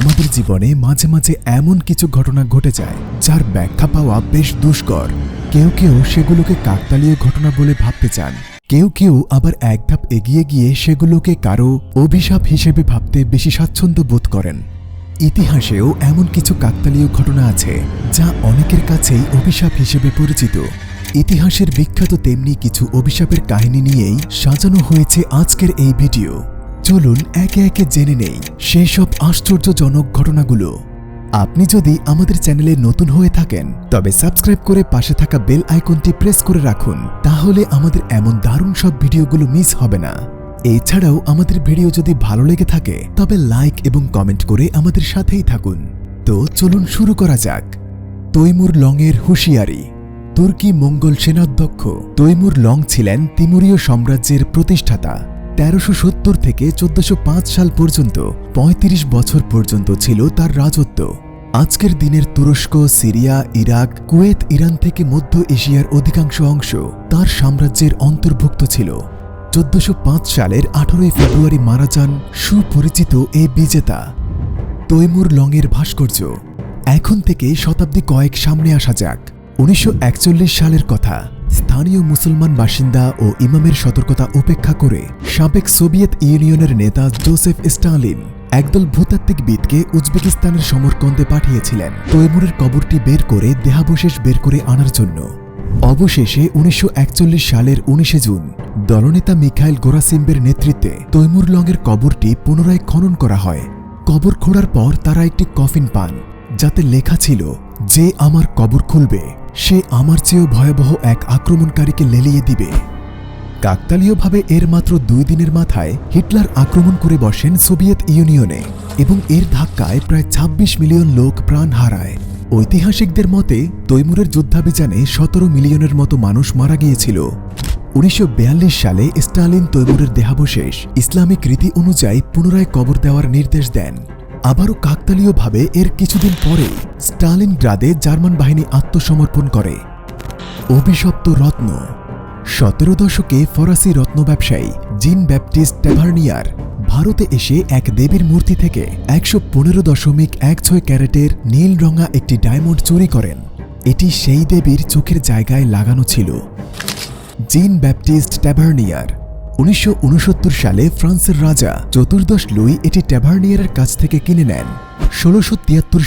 আমাদের জীবনে মাঝে মাঝে এমন কিছু ঘটনা ঘটে যায়, যার ব্যাখ্যা পাওয়া বেশ দুষ্কর। কেউ কেউ সেগুলোকে কাকতালীয় ঘটনা বলে ভাবতে চান। কেউ কেউ আবার এক ধাপ এগিয়ে গিয়ে সেগুলোকে কারও অভিশাপ হিসেবে ভাবতে বেশি স্বাচ্ছন্দ্য বোধ করেন। ইতিহাসেও এমন কিছু কাকতালীয় ঘটনা আছে, যা অনেকের কাছেই অভিশাপ হিসেবে পরিচিত। ইতিহাসের বিখ্যাত তেমনি কিছু অভিশাপের কাহিনী নিয়েই সাজানো হয়েছে আজকের এই ভিডিও। চলুন একে একে জেনে নেই সেই সব আশ্চর্যজনক ঘটনাগুলো। আপনি যদি আমাদের চ্যানেলে নতুন হয়ে থাকেন, তবে সাবস্ক্রাইব করে পাশে থাকা বেল আইকনটি প্রেস করে রাখুন, তাহলে আমাদের এমন দারুণ সব ভিডিওগুলো মিস হবে না। এছাড়াও আমাদের ভিডিও যদি ভালো লেগে থাকে, তবে লাইক এবং কমেন্ট করে আমাদের সাথেই থাকুন। তো চলুন শুরু করা যাক। তৈমুর লংয়ের হুঁশিয়ারি। তুর্কি মঙ্গল সেনাধ্যক্ষ তৈমুর লং ছিলেন তিমুরীয় সাম্রাজ্যের প্রতিষ্ঠাতা। তেরোশো সত্তর থেকে চোদ্দশো সাল পর্যন্ত ৩৫ বছর পর্যন্ত ছিল তার রাজত্ব। আজকের দিনের তুরস্ক, সিরিয়া, ইরাক, কুয়েত, ইরান থেকে মধ্য এশিয়ার অধিকাংশ অংশ তার সাম্রাজ্যের অন্তর্ভুক্ত ছিল। চোদ্দশো সালের আঠারোই ফেব্রুয়ারি মারা যান সুপরিচিত এ বিজেতা, তৈমুর লংয়ের ভাস্কর্য। এখন থেকে শতাব্দী কয়েক সামনে আসা যাক। উনিশশো একচল্লিশ সালের কথা। স্থানীয় মুসলমান বাসিন্দা ও ইমামের সতর্কতা উপেক্ষা করে সাবেক সোভিয়েত ইউনিয়নের নেতা জোসেফ স্টালিন একদল ভূতাত্ত্বিকবিদকে উজবেকিস্তানের সমরকন্দে পাঠিয়েছিলেন। তৈমুরের কবরটি বের করে, দেহাবশেষ বের করে আনার জন্য। অবশেষে উনিশশো একচল্লিশ সালের উনিশে জুন দলনেতা মিখাইল গোরাসিম্বের নেতৃত্বে তৈমুর লংয়ের কবরটি পুনরায় খনন করা হয়। কবর খোঁড়ার পর তারা একটি কফিন পান, যাতে লেখা ছিল, যে আমার কবর খুলবে। সে আমার চেয়েও ভয়াবহ এক আক্রমণকারীকে লেলিয়ে দিবে। কাকতালীয়ভাবে এর মাত্র দুই দিনের মাথায় হিটলার আক্রমণ করে বসেন সোভিয়েত ইউনিয়নে এবং এর ধাক্কায় প্রায় ২৬ মিলিয়ন লোক প্রাণ হারায়। ঐতিহাসিকদের মতে, তৈমুরের যুদ্ধাভিযানে সতেরো মিলিয়নের মতো মানুষ মারা গিয়েছিল। উনিশশো বিয়াল্লিশ সালে স্টালিন তৈমুরের দেহাবশেষ ইসলামিক রীতি অনুযায়ী পুনরায় কবর দেওয়ার নির্দেশ দেন। আবারও কাকতালীয়ভাবে এর কিছুদিন পরে স্টালিন গ্রাদে জার্মান বাহিনী আত্মসমর্পণ করে। অভিশপ্ত রত্ন। সতেরো দশকে ফরাসি রত্ন ব্যবসায়ী জিন ব্যাপটিস্ট ট্যাভার্নিয়ার ভারতে এসে এক দেবীর মূর্তি থেকে একশো পনেরো দশমিক এক ছয় ক্যারেটের নীল রঙা একটি ডায়মন্ড চুরি করেন। এটি সেই দেবীর চোখের জায়গায় লাগানো ছিল। জিন ব্যাপটিস্ট ট্যাভার্নিয়ার উনিশশো উনসত্তর সালে ফ্রান্সের রাজা চতুর্দশ লুই এটি ট্যাভার্নিয়ারের কাছ থেকে কিনে নেন। ষোলোশো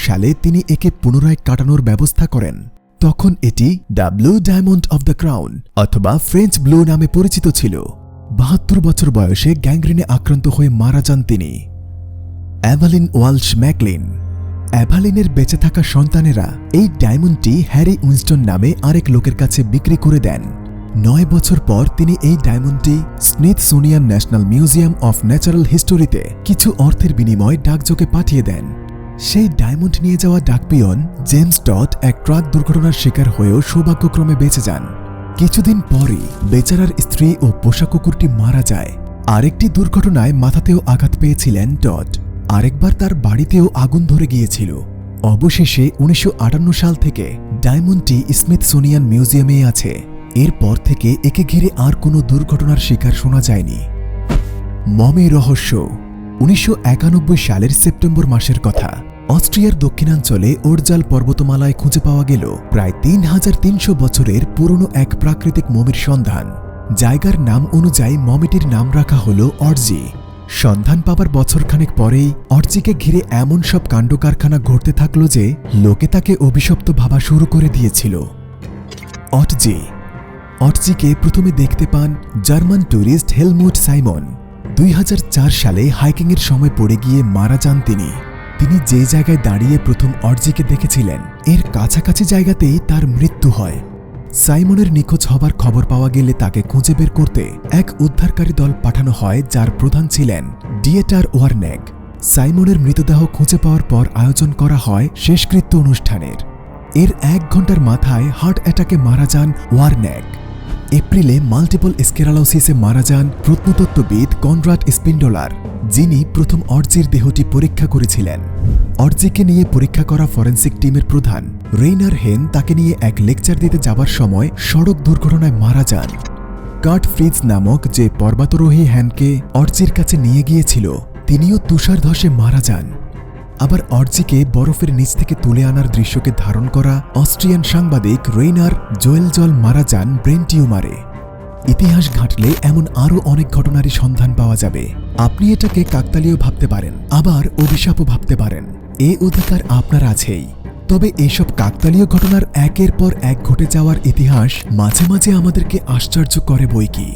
সালে তিনি একে পুনরায় কাটানোর ব্যবস্থা করেন। তখন এটি the blue diamond of the crown অথবা ফ্রেঞ্চ ব্লু নামে পরিচিত ছিল। বাহাত্তর বছর বয়সে গ্যাংগ্রিনে আক্রান্ত হয়ে মারা যান তিনি। অ্যাভালিন ওয়ালশ ম্যাকলিন। অ্যাভালিনের বেঁচে থাকা সন্তানেরা এই ডায়মন্ডটি হ্যারি উইনস্টন নামে আরেক লোকের কাছে বিক্রি করে দেন। নয় বছর পর তিনি এই ডায়মন্ডটি Smithsonian National Museum of Natural হিস্টোরিতে কিছু অর্থের বিনিময়ে ডাকযোগে পাঠিয়ে দেন। সেই ডায়মন্ড নিয়ে যাওয়া ডাকপিয়ন জেমস ডট এক ট্রাক দুর্ঘটনার শিকার হয়েও সৌভাগ্যক্রমে বেঁচে যান। কিছুদিন পরই বেচারার স্ত্রী ও পোষা কুকুরটি মারা যায়। আরেকটি দুর্ঘটনায় মাথাতেও আঘাত পেয়েছিলেন ডট আরেকবার তার বাড়িতেও আগুন ধরে গিয়েছিল। অবশেষে উনিশশো আটান্ন সাল থেকে ডায়মন্ডটি স্মিথসোনিয়ান মিউজিয়ামে আছে। এরপর থেকে একে ঘিরে আর কোনো দুর্ঘটনার শিকার শোনা যায়নি। মমে রহস্য, উনিশশো একানব্বই সালের সেপ্টেম্বর মাসের কথা। অস্ট্রিয়ার দক্ষিণাঞ্চলে ওরজাল পর্বতমালায় খুঁজে পাওয়া গেল প্রায় তিন হাজার তিনশো বছরের পুরনো এক প্রাকৃতিক মমির সন্ধান। জায়গার নাম অনুযায়ী মমিটির নাম রাখা হল অর্জি। সন্ধান পাবার বছরখানেক পরেই অর্জিকে ঘিরে এমন সব কাণ্ডকারখানা ঘটতে থাকল যে, লোকে তাকে অভিশপ্ত ভাবা শুরু করে দিয়েছিল। অটজি অটজিকে প্রথমে দেখতে পান জার্মান ট্যুরিস্ট হেলমুট সাইমন। দুই হাজার চার সালে হাইকিংয়ের সময় পড়ে গিয়ে মারা যান তিনি। তিনি যে জায়গায় দাঁড়িয়ে প্রথম অর্জিকে দেখেছিলেন, এর কাছাকাছি জায়গাতেই তার মৃত্যু হয়। সাইমনের নিখোঁজ হবার খবর পাওয়া গেলে তাকে খুঁজে বের করতে এক উদ্ধারকারী দল পাঠানো হয়, যার প্রধান ছিলেন ডিয়েটার ওয়ারনেক। সাইমনের মৃতদেহ খুঁজে পাওয়ার পর আয়োজন করা হয় শেষকৃত্য অনুষ্ঠানের। এর এক ঘণ্টার মাথায় হার্ট অ্যাটাকে মারা যান ওয়ারনেক। এপ্রিলে মাল্টিপল স্কেরালোসিসে মারা যান প্রত্নতত্ত্ববিদ কনরাড স্পিন্ডোলার, যিনি প্রথম অর্জির দেহটি পরীক্ষা করেছিলেন। অর্জিকে নিয়ে পরীক্ষা করা ফরেন্সিক টিমের প্রধান, রেইনার হেন তাকে নিয়ে এক লেকচার দিতে যাবার সময় সড়ক দুর্ঘটনায় মারা যান। কার্ট ফ্রিজ নামক যে পর্বতারোহী হ্যানকে অর্জির কাছে নিয়ে গিয়েছিল, তিনিও তুষার ধসে মারা যান। আবার অর্জিকে বরফের নিচ থেকে তুলে আনার দৃশ্যকে ধারণ করা অস্ট্রিয়ান সাংবাদিক রেইনার জোয়েল জল মারা যান ব্রেন টিউমারে। ইতিহাস ঘাঁটলে এমন আরও অনেক ঘটনারই সন্ধান পাওয়া যাবে। আপনি এটাকে কাকতালীয় ভাবতে পারেন, আবার অভিশাপও ভাবতে পারেন। এ অধিকার আপনার আছেই। তবে এসব কাকতালীয় ঘটনার একের পর এক ঘটে যাওয়ার ইতিহাস মাঝে মাঝে আমাদেরকে আশ্চর্য করে বই কি।